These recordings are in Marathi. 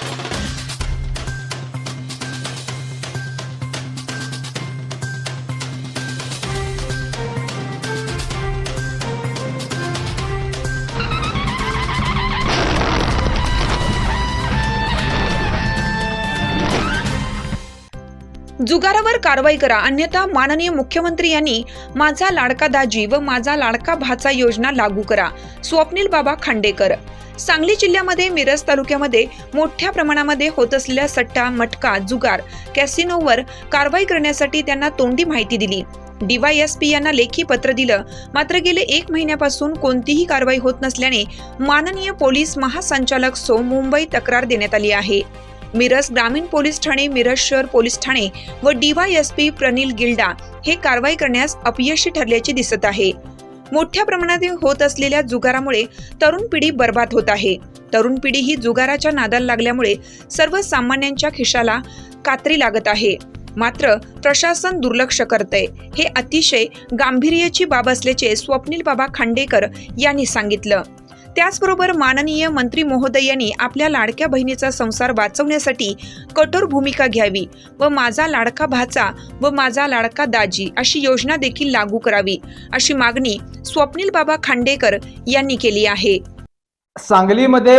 Thank you. जुगारावर कारवाई करा. अन्यथा माननीय मुख्यमंत्री यांनी माझा लाडका दाजी व माझा लाडका भाचा योजना लागू करा. स्वप्नील बाबा खांडेकर. सांगली जिल्ह्यामध्ये मिरज तालुक्यामध्ये मोठ्या प्रमाणामध्ये होत असलेल्या सट्टा मटका जुगार कॅसिनोवर कारवाई करण्यासाठी त्यांना तोंडी माहिती दिली. डीवायएसपी यांना लेखी पत्र दिलं. मात्र गेले एक महिन्यापासून कोणतीही कारवाई होत नसल्याने माननीय पोलीस महासंचालक सो मुंबई तक्रार देण्यात आली आहे. मिरज ग्रामीण पोलीस ठाणे मिरज शहर पोलीस ठाणे व डीवायएसपी प्रनिल गिल्डा हे कारवाई करण्यास अपयशी ठरल्याचे दिसत आहे. मोठ्या प्रमाणात होत असलेल्या जुगारामुळे तरुण पिढी बर्बाद होत आहे. तरुण पिढी ही जुगाराच्या नादाला लागल्यामुळे सर्वसामान्यांच्या खिशाला कात्री लागत आहे. मात्र प्रशासन दुर्लक्ष करते हे अतिशय गांभीर्याची बाब असल्याचे स्वप्नील बाबा खांडेकर यांनी सांगितलं. त्याचबरोबर माननीय मंत्री महोदय यांनी आपल्या लाडक्या बहिणीचा संसार वाचवण्यासाठी कठोर भूमिका घ्यावी व माझा लाडका भाचा व माझा लाडका दाजी अशी योजना देखील लागू करावी अशी मागणी स्वप्नील बाबा खांडेकर यांनी केली आहे. सांगलीमध्ये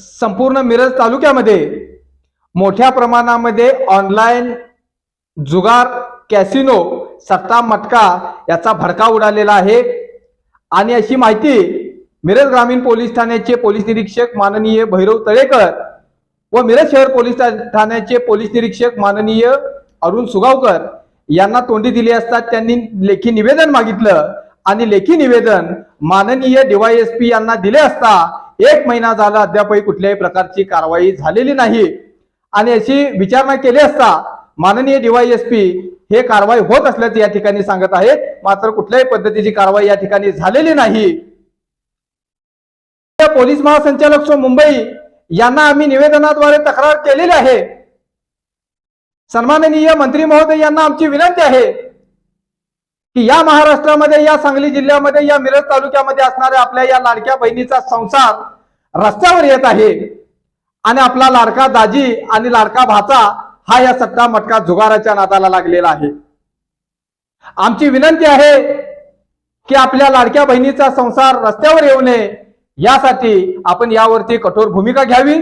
संपूर्ण मिरज तालुक्यामध्ये मोठ्या प्रमाणामध्ये ऑनलाईन जुगार कॅसिनो सट्टा मटका याचा भडका उडालेला आहे. आणि अशी माहिती मिरज ग्रामीण पोलीस ठाण्याचे पोलीस निरीक्षक माननीय भैरव तळेकर व मिरज शहर पोलीस ठाण्याचे पोलीस निरीक्षक माननीय अरुण सुगावकर यांना तोंडी दिली असता त्यांनी लेखी निवेदन मागितलं आणि लेखी निवेदन माननीय डीवायएसपी यांना दिले असता एक महिना झाला अद्यापही कुठल्याही प्रकारची कारवाई झालेली नाही. आणि अशी विचारणा केली असता माननीय डीवायएसपी हे कारवाई होत असल्याचे या ठिकाणी सांगत आहेत. मात्र कुठल्याही पद्धतीची कारवाई या ठिकाणी झालेली नाही. पोलीस महासंचालक सो मुंबई यांना आम्ही निवेदनाद्वारे तक्रार केलेली आहे. सन्माननीय मंत्री महोदय यांना आमची विनंती आहे की या महाराष्ट्रामध्ये या सांगली जिल्ह्यामध्ये या मिरज तालुक्यामध्ये असणाऱ्या आपल्या या लाडक्या बहिणीचा संसार रस्त्यावर येत आहे आणि आपला लाडका दाजी आणि लाडका भाचा हा या सट्टा मटका जुगाराच्या नादाला लागलेला आहे. आमची विनंती आहे की आपल्या लाडक्या बहिणीचा संसार रस्त्यावर येऊ नये. यासाठी आपण यावरती कठोर भूमिका घ्यावी.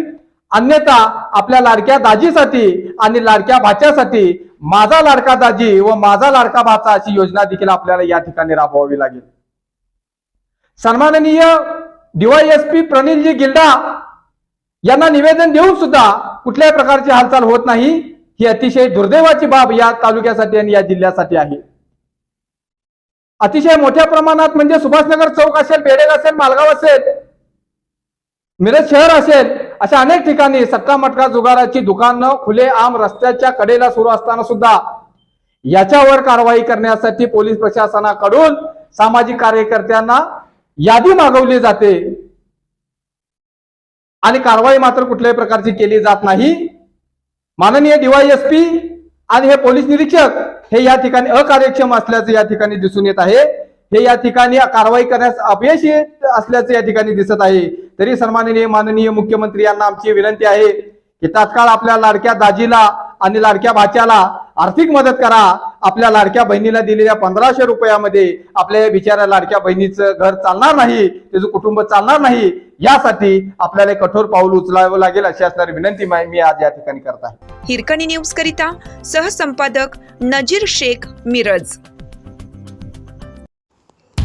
अन्यथा आपल्या लाडक्या दाजीसाठी आणि लाडक्या भाच्यासाठी माझा लाडका दाजी व माझा लाडका भाचा अशी योजना देखील आपल्याला या ठिकाणी राबवावी लागेल. सन्माननीय डीवायएसपी प्रणिलजी गिल्डा यांना निवेदन देऊन सुद्धा कुठल्याही प्रकारची हालचाल होत नाही. ही अतिशय दुर्दैवाची बाब या तालुक्यासाठी आणि या जिल्ह्यासाठी आहे. अतिशय मोठ्या प्रमाणात म्हणजे सुभाषनगर चौक असेल बेडेग असेल मालगाव असेल मिरज शहर असेल अशा अनेक ठिकाणी सट्टा मटका जुगाराची दुकानं खुले आम रस्त्याच्या कडेला सुरू असताना सुद्धा याच्यावर कारवाई करण्यासाठी पोलीस प्रशासनाकडून सामाजिक कार्यकर्त्यांना यादी मागवली जाते. आणि कारवाई मात्र कुठल्याही प्रकारची केली जात नाही. माननीय डीवायएसपी आणि हे पोलीस निरीक्षक हे या ठिकाणी अकार्यक्षम असल्याचं या ठिकाणी दिसून येत आहे. हे या ठिकाणी कारवाई करण्यास अपयशी असल्याचे या ठिकाणी दिसत आहे. तरी सन्माननीय माननीय मुख्यमंत्री यांना आमची विनंती आहे की तात्काळ आपल्या लाडक्या दाजीला आणि लाडक्या भाच्याला आर्थिक मदत करा. आपल्या लाडक्या बहिणीला दिलेल्या पंधराशे रुपयामध्ये आपल्या या बिचाऱ्या लाडक्या बहिणीचं घर चालणार नाही त्याचं कुटुंब चालणार नाही यासाठी आपल्याला कठोर पाऊल उचलावं लागेल अशी असणारी विनंती मी आज या ठिकाणी करत आहे. हिरकणी न्यूज करिता सहसंपादक नजीर शेख मिरज.